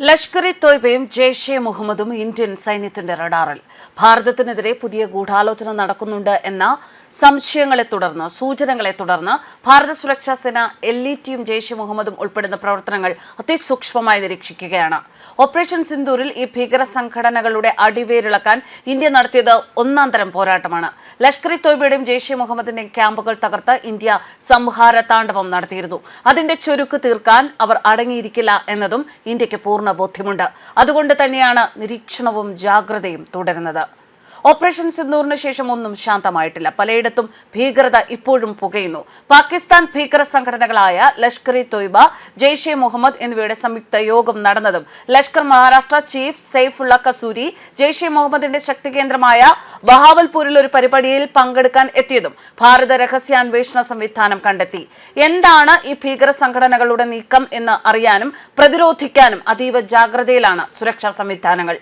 Lashkar E തോയ്ബയും Jaish മുഹമ്മദും Indian സൈന്യത്തിന്റെ റഡാറിൽ. ഭാരതത്തിനെതിരെ പുതിയ ഗൂഢാലോചന നടക്കുന്നുണ്ട് എന്ന സംശയങ്ങളെ തുടർന്ന് സൂചനകളെ തുടർന്ന് ഭാരത സുരക്ഷാ സേന എൽ ഇ ടിയും ജെയ്ഷെ മുഹമ്മദും ഉൾപ്പെടുന്ന പ്രവർത്തനങ്ങൾ അതിസൂക്ഷ്മമായി നിരീക്ഷിക്കുകയാണ്. ഓപ്പറേഷൻ സിന്ദൂരിൽ ഈ ഭീകര സംഘടനകളുടെ അടിവേരിളക്കാൻ ഇന്ത്യ നടത്തിയത് ഒന്നാം തരം പോരാട്ടമാണ്. ലഷ്കർ ഇ തോയ്ബയുടെയും ജെയ്ഷെ മുഹമ്മദിന്റെയും ക്യാമ്പുകൾ തകർത്ത് ഇന്ത്യ സംഹാര താണ്ഡവം നടത്തിയിരുന്നു. അതിന്റെ ചുരുക്ക് തീർക്കാൻ അവർ അടങ്ങിയിരിക്കില്ല എന്നതും ഇന്ത്യയ്ക്ക് പൂർണ ബോധ്യമുണ്ട്. അതുകൊണ്ട് തന്നെയാണ് നിരീക്ഷണവും ജാഗ്രതയും തുടരുന്നത്. ഓപ്പറേഷൻ സിന്ദൂറിന് ശേഷം ഒന്നും ശാന്തമായിട്ടില്ല. പലയിടത്തും ഭീകരത ഇപ്പോഴും പുകയുന്നു. പാകിസ്ഥാൻ ഭീകര സംഘടനകളായ ലഷ്കർ ഇ തൊയ്ബ ജെയ്ഷെ മുഹമ്മദ് എന്നിവയുടെ സംയുക്ത യോഗം നടന്നതും ലഷ്കർ മഹാരാഷ്ട്ര ചീഫ് സെയ്ഫുള്ള കസൂരി ജെയ്ഷെ മുഹമ്മദിന്റെ ശക്തി കേന്ദ്രമായ ബഹാവൽപൂരിൽ ഒരു പരിപാടിയിൽ പങ്കെടുക്കാൻ എത്തിയതും ഭാരത രഹസ്യാന്വേഷണ സംവിധാനം കണ്ടെത്തി. എന്താണ് ഈ ഭീകര സംഘടനകളുടെ നീക്കം എന്ന് അറിയാനും പ്രതിരോധിക്കാനും അതീവ ജാഗ്രതയിലാണ് സുരക്ഷാ സംവിധാനങ്ങൾ.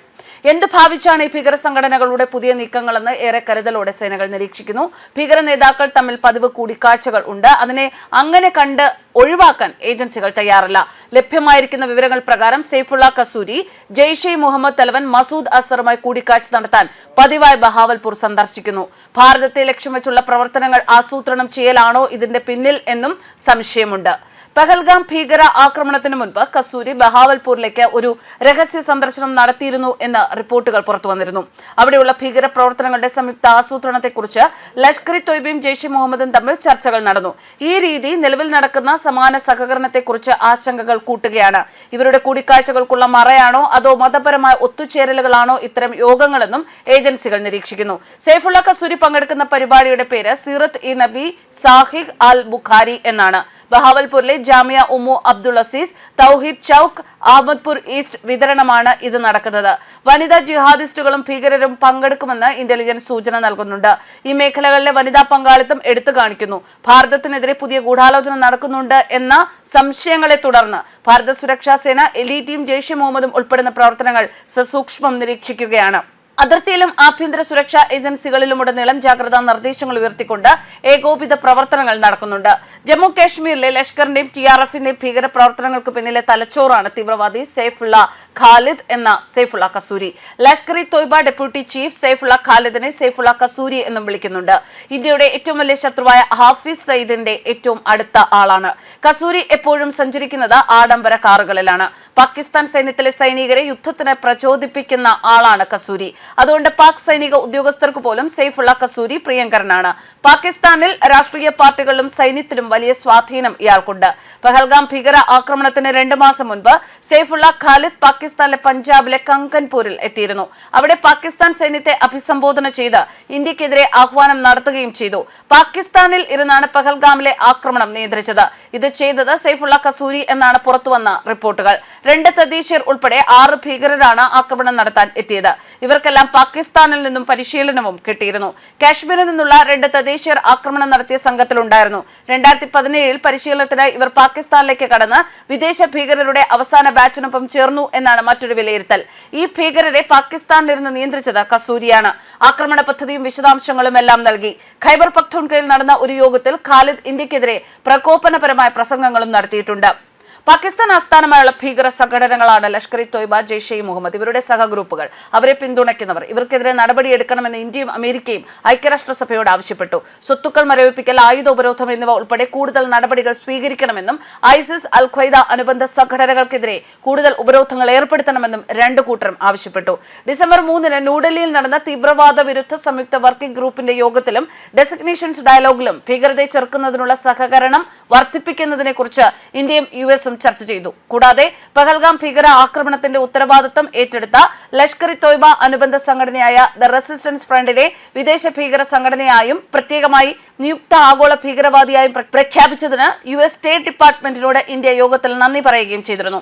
എന്ത് ഭാവിച്ചാണ് ഈ ഭീകര സംഘടനകളുടെ പുതിയ നീക്കങ്ങളെന്ന് ഏറെ കരുതലോടെ സേനകൾ നിരീക്ഷിക്കുന്നു. ഭീകര നേതാക്കൾ തമ്മിൽ പതിവ് കൂടിക്കാഴ്ചകൾ ഉണ്ട്. അതിനെ അങ്ങനെ കണ്ട് ഒഴിവാക്കാൻ ഏജൻസികൾ തയ്യാറല്ല. ലഭ്യമായിരിക്കുന്ന വിവരങ്ങൾ പ്രകാരം സെയ്ഫുള്ള കസൂരി ജെയ്ഷെ മുഹമ്മദ് തലവൻ മസൂദ് അസറുമായി കൂടിക്കാഴ്ച നടത്താൻ പതിവായി ബഹാവൽപൂർ സന്ദർശിക്കുന്നു. ഭാരതത്തെ ലക്ഷ്യം വെച്ചുള്ള പ്രവർത്തനങ്ങൾ ആസൂത്രണം ചെയ്യലാണോ ഇതിന്റെ പിന്നിൽ എന്നും സംശയമുണ്ട്. പഹൽഗാം ഭീകര ആക്രമണത്തിന് മുൻപ് കസൂരി ബഹാവൽപൂരിലേക്ക് ഒരു രഹസ്യ സന്ദർശനം നടത്തിയിരുന്നു എന്ന് റിപ്പോർട്ടുകൾ പുറത്തു വന്നിരുന്നു. അവിടെയുള്ള ഭീകര പ്രവർത്തനങ്ങളുടെ സംയുക്ത ആസൂത്രണത്തെക്കുറിച്ച് ലഷ്കർ ഇ തൊയ്ബയും ജെയ്ഷെ മുഹമ്മദും തമ്മിൽ ചർച്ചകൾ നടന്നു. ഈ രീതി നിലവിൽ നടക്കുന്ന സമാന സഹകരണത്തെക്കുറിച്ച് ആശങ്കകൾ കൂട്ടുകയാണ്. ഇവരുടെ കൂടിക്കാഴ്ചകൾക്കുള്ള മറയാണോ അതോ മതപരമായ ഒത്തുചേരലുകളാണോ ഇത്തരം യോഗങ്ങളെന്നും ഏജൻസികൾ നിരീക്ഷിക്കുന്നു. സൈഫുള്ള കസൂരി പങ്കെടുക്കുന്ന പരിപാടിയുടെ പേര് സീറത്ത് ഇ നബി സാഹിഖ് അൽ ബുഖാരി എന്നാണ്. ബഹാവൽപൂരിലെ ജാമിയ ഉമ്മു അബ്ദുൾ അസീസ് തൗഹീദ് ചൌക്ക് അഹമ്മദ്പൂർ ഈസ്റ്റ് വിതരണമാണ് ഇത് നടക്കുന്നത്. വനിതാ ജിഹാദിസ്റ്റുകളും ഭീകരരും പങ്കെടുക്കുമെന്ന് ഇന്റലിജൻസ് സൂചന നൽകുന്നുണ്ട്. ഈ മേഖലകളിലെ വനിതാ പങ്കാളിത്തം എടുത്തു കാണിക്കുന്നു. ഭാരതത്തിനെതിരെ പുതിയ ഗൂഢാലോചന നടക്കുന്നുണ്ട് എന്ന സംശയങ്ങളെ തുടർന്ന് ഭാരത സുരക്ഷാ സേന എലീറ്റിയും ജെയ്ഷെ മുഹമ്മദും ഉൾപ്പെടുന്ന പ്രവർത്തനങ്ങൾ സസൂക്ഷ്മം നിരീക്ഷിക്കുകയാണ്. അതിർത്തിയിലും ആഭ്യന്തര സുരക്ഷാ ഏജൻസികളിലുമുടനീളം ജാഗ്രതാ നിർദ്ദേശങ്ങൾ ഉയർത്തിക്കൊണ്ട് ഏകോപിത പ്രവർത്തനങ്ങൾ നടക്കുന്നുണ്ട്. ജമ്മു കാശ്മീരിലെ ലഷ്കറിന്റെയും ടി ആർ എഫിന്റെയും ഭീകര പ്രവർത്തനങ്ങൾക്ക് പിന്നിലെ തലച്ചോറാണ് തീവ്രവാദി സൈഫുള്ള ഖാലിദ് എന്ന സൈഫുള്ള കസൂരി. ലഷ്കർ ഇ തോയ്ബ ഡെപ്യൂട്ടി ചീഫ് സൈഫുള്ള ഖാലിദിനെ സൈഫുള്ള കസൂരി എന്നും വിളിക്കുന്നുണ്ട്. ഇന്ത്യയുടെ ഏറ്റവും വലിയ ശത്രുവായ ഹാഫിസ് സയ്യിദിന്റെ ഏറ്റവും അടുത്ത ആളാണ്. കസൂരി എപ്പോഴും സഞ്ചരിക്കുന്നത് ആഡംബര കാറുകളിലാണ്. പാകിസ്ഥാൻ സൈന്യത്തിലെ സൈനികരെ യുദ്ധത്തിന് പ്രചോദിപ്പിക്കുന്ന ആളാണ് കസൂരി. അതുകൊണ്ട് പാക് സൈനിക ഉദ്യോഗസ്ഥർക്ക് പോലും സെയ്ഫുള്ള കസൂരി പ്രിയങ്കരനാണ്. പാകിസ്ഥാനിൽ രാഷ്ട്രീയ പാർട്ടികളിലും സൈന്യത്തിലും വലിയ സ്വാധീനം ഇയാൾക്കുണ്ട്. പഹൽഗാം ഭീകര ആക്രമണത്തിന് രണ്ടു മാസം മുൻപ് സെയ്ഫുള്ള ഖാലിദ് പാകിസ്ഥാനിലെ പഞ്ചാബിലെ കങ്കൻപൂരിൽ എത്തിയിരുന്നു. അവിടെ പാകിസ്ഥാൻ സൈന്യത്തെ അഭിസംബോധന ചെയ്ത് ഇന്ത്യക്കെതിരെ ആഹ്വാനം നടത്തുകയും ചെയ്തു. പാകിസ്ഥാനിൽ ഇരുന്നാണ് പഹൽഗാമിലെ ആക്രമണം നിയന്ത്രിച്ചത്. ഇത് ചെയ്തത് സെയ്ഫുള്ള കസൂരി എന്നാണ് പുറത്തുവന്ന റിപ്പോർട്ടുകൾ. രണ്ട് തദ്ദേശീയർ ഉൾപ്പെടെ ആറ് ഭീകരരാണ് ആക്രമണം നടത്താൻ എത്തിയത്. ഇവർക്കെല്ലാം പാകിസ്ഥാനിൽ നിന്നും പരിശീലനവും കിട്ടിയിരുന്നു. കാശ്മീരിൽ നിന്നുള്ള രണ്ട് തദ്ദേശീയർ ആക്രമണം നടത്തിയ സംഘത്തിലുണ്ടായിരുന്നു. രണ്ടായിരത്തി പതിനേഴിൽ പരിശീലനത്തിന് ഇവർ പാകിസ്ഥാനിലേക്ക് കടന്ന് വിദേശ ഭീകരരുടെ അവസാന ബാച്ചിനൊപ്പം ചേർന്നു എന്നാണ് മറ്റൊരു വിലയിരുത്തൽ. ഈ ഭീകരരെ പാകിസ്ഥാനിലിരുന്ന് നിയന്ത്രിച്ചത് കസൂരിയാണ്. ആക്രമണ പദ്ധതിയും വിശദാംശങ്ങളും എല്ലാം നൽകി. ഖൈബർ പഖ്തൂൺകയിൽ നടന്ന ഒരു യോഗത്തിൽ ഖാലിദ് ഇന്ത്യക്കെതിരെ പ്രകോപനപരമായ പ്രസംഗങ്ങളും നടത്തിയിട്ടുണ്ട്. പാകിസ്ഥാൻ ആസ്ഥാനമായുള്ള ഭീകര സംഘടനകളാണ് ലഷ്കർ ഇ തോയ്ബ ജെയ്ഷെ ഇ മുഹമ്മദ് ഇവരുടെ സഹഗ്രൂപ്പുകൾ. അവരെ പിന്തുണയ്ക്കുന്നവർ. ഇവർക്കെതിരെ നടപടിയെടുക്കണമെന്ന് ഇന്ത്യയും അമേരിക്കയും ഐക്യരാഷ്ട്രസഭയോട് ആവശ്യപ്പെട്ടു. സ്വത്തുക്കൾ മരവിപ്പിക്കൽ ആയുധ ഉപരോധം എന്നിവ ഉൾപ്പെടെ കൂടുതൽ നടപടികൾ സ്വീകരിക്കണമെന്നും ഐസിസ് അൽ ഖ്വൈദ അനുബന്ധ സംഘടനകൾക്കെതിരെ കൂടുതൽ ഉപരോധങ്ങൾ ഏർപ്പെടുത്തണമെന്നും രണ്ട് കൂട്ടരും ആവശ്യപ്പെട്ടു. ഡിസംബർ മൂന്നിന് ന്യൂഡൽഹിയിൽ നടന്ന തീവ്രവാദ വിരുദ്ധ സംയുക്ത വർക്കിംഗ് ഗ്രൂപ്പിന്റെ യോഗത്തിലും ഡെസിഗ്നേഷൻസ് ഡയലോഗിലും ഭീകരതയെ ചെറുക്കുന്നതിനുള്ള സഹകരണം വർദ്ധിപ്പിക്കുന്നതിനെ കുറിച്ച് ഇന്ത്യയും യു എസും ചർച്ച ചെയ്തു. കൂടാതെ പഹൽഗാം ഭീകര ആക്രമണത്തിന്റെ ഉത്തരവാദിത്തം ഏറ്റെടുത്ത ലഷ്കർ ഇ തോയ്ബ അനുബന്ധ സംഘടനയായ ദ റെസിസ്റ്റൻസ് ഫ്രണ്ടിനെ വിദേശ ഭീകര സംഘടനയായും പ്രത്യേകമായി നിയുക്ത ആഗോള ഭീകരവാദിയായും പ്ര- പ്രഖ്യാപിച്ചതിന് യു എസ് സ്റ്റേറ്റ് ഡിപ്പാർട്ട്മെന്റിനോട് ഇന്ത്യ യോഗത്തിൽ നന്ദി പറയുകയും ചെയ്തിരുന്നു.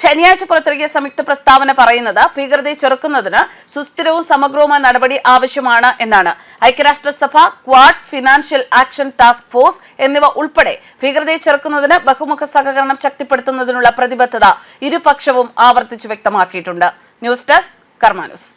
ശനിയാഴ്ച പുറത്തിറക്കിയ സംയുക്ത പ്രസ്താവന പറയുന്നത് ഭീകരതയെ ചെറുക്കുന്നതിന് സുസ്ഥിരവും സമഗ്രവുമായ നടപടി ആവശ്യമാണ് എന്നാണ്. ഐക്യരാഷ്ട്രസഭ Quad financial action task force എന്നിവ ഉൾപ്പെടെ ഭീകരതയെ ചെറുക്കുന്നതിന് ബഹുമുഖ സഹകരണം ശക്തിപ്പെടുത്തുന്നതിനുള്ള പ്രതിബദ്ധത ഇരുപക്ഷവും ആവർത്തിച്ചു വ്യക്തമാക്കിയിട്ടുണ്ട്. News desk കർമാനുസ്.